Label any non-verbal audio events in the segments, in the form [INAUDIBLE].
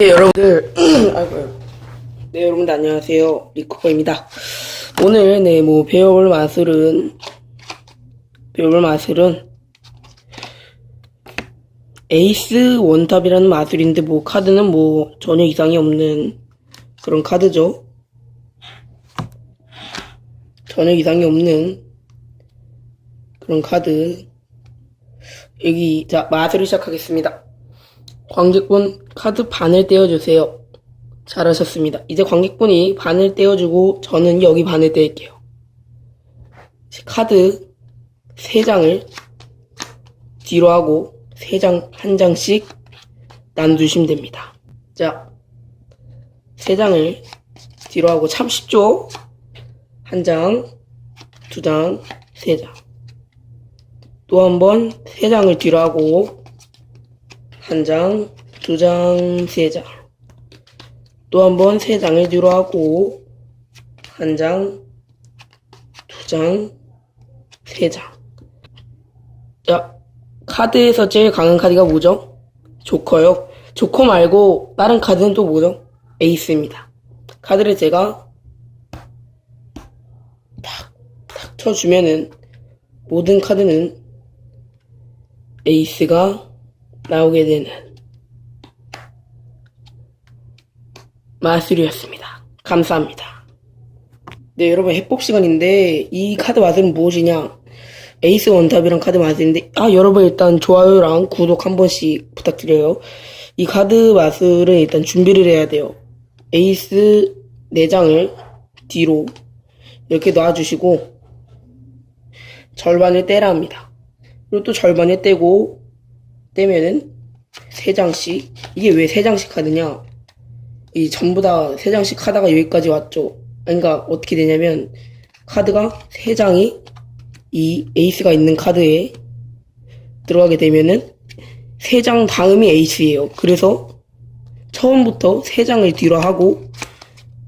네, 여러분들. [CLEARS THROAT] 네, 여러분들 안녕하세요. 리코입니다. 오늘, 네, 뭐, 배워볼 마술은, 배워볼 마술은, 에이스 원탑이라는 마술인데, 뭐, 카드는 뭐, 전혀 이상이 없는 그런 카드죠. 전혀 이상이 없는 그런 카드. 여기, 자, 마술을 시작하겠습니다. 관객분 카드 반을 떼어주세요. 잘하셨습니다. 이제 관객분이 반을 떼어주고 저는 여기 반을 떼을게요. 카드 3장을 뒤로 하고 3장, 한 장씩 나눠주시면 됩니다. 자, 3장을 뒤로 하고 참 쉽죠? 한 장, 두 장, 세 장. 또 한 번 세 장을 뒤로 하고 한 장, 두 장, 세 장. 또 한 번 세 장을 뒤로 하고 한 장, 두 장, 세 장. 자, 카드에서 제일 강한 카드가 뭐죠? 조커요. 조커 말고 다른 카드는 또 뭐죠? 에이스입니다. 카드를 제가 탁, 탁 쳐주면은 모든 카드는 에이스가 나오게 되는 마술이었습니다. 감사합니다. 네, 여러분 해법 시간인데 이 카드 마술은 무엇이냐? 에이스 원탑이란 카드 마술인데 아 여러분 일단 좋아요랑 구독 한 번씩 부탁드려요. 이 카드 마술은 일단 준비를 해야 돼요. 에이스 4장을 뒤로 이렇게 놔주시고 절반을 떼라 합니다. 그리고 또 절반을 떼고 떼면은 세 장씩 이게 왜세 장씩 카드냐? 이 전부 다세 장씩 하다가 여기까지 왔죠. 그러니까 어떻게 되냐면 카드가 세 장이 이 에이스가 있는 카드에 들어가게 되면은 세장 다음이 에이스예요. 그래서 처음부터 세 장을 뒤로 하고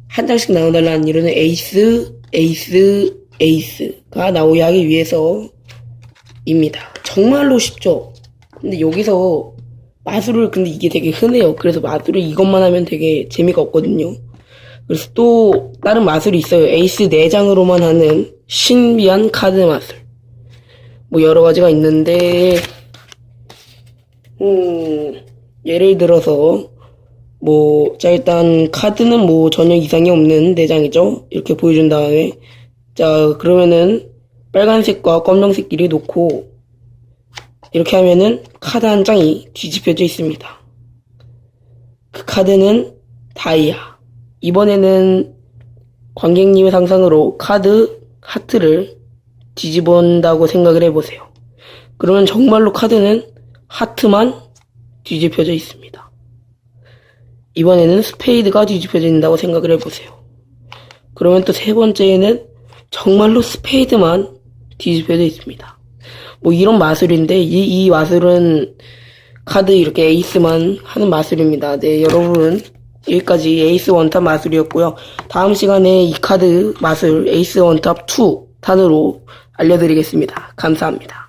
한 장씩 나눠달라는 이유는 에이스, 에이스, 에이스가 나오게 하기 위해서입니다. 정말로 쉽죠? 근데 여기서 마술을 근데 이게 되게 흔해요. 그래서 마술을 이것만 하면 되게 재미가 없거든요. 그래서 또 다른 마술이 있어요. 에이스 4장으로만 하는 신비한 카드 마술. 뭐 여러 가지가 있는데 음 예를 들어서 뭐, 자, 일단, 카드는 뭐, 전혀 이상이 없는 4장이죠? 이렇게 보여준 다음에. 자, 그러면은, 빨간색과 검정색끼리 놓고, 이렇게 하면은, 카드 한 장이 뒤집혀져 있습니다. 그 카드는 다이아. 이번에는, 관객님의 상상으로 카드 하트를 뒤집은다고 생각을 해보세요. 그러면 정말로 카드는 하트만 뒤집혀져 있습니다. 이번에는 스페이드가 뒤집혀진다고 생각을 해보세요. 그러면 또 세 번째에는 정말로 스페이드만 뒤집혀져 있습니다. 뭐 이런 마술인데 이, 이 마술은 카드 이렇게 에이스만 하는 마술입니다. 네, 여러분 여기까지 에이스 원탑 마술이었고요. 다음 시간에 이 카드 마술 에이스 원탑 2 탄으로 알려드리겠습니다. 감사합니다.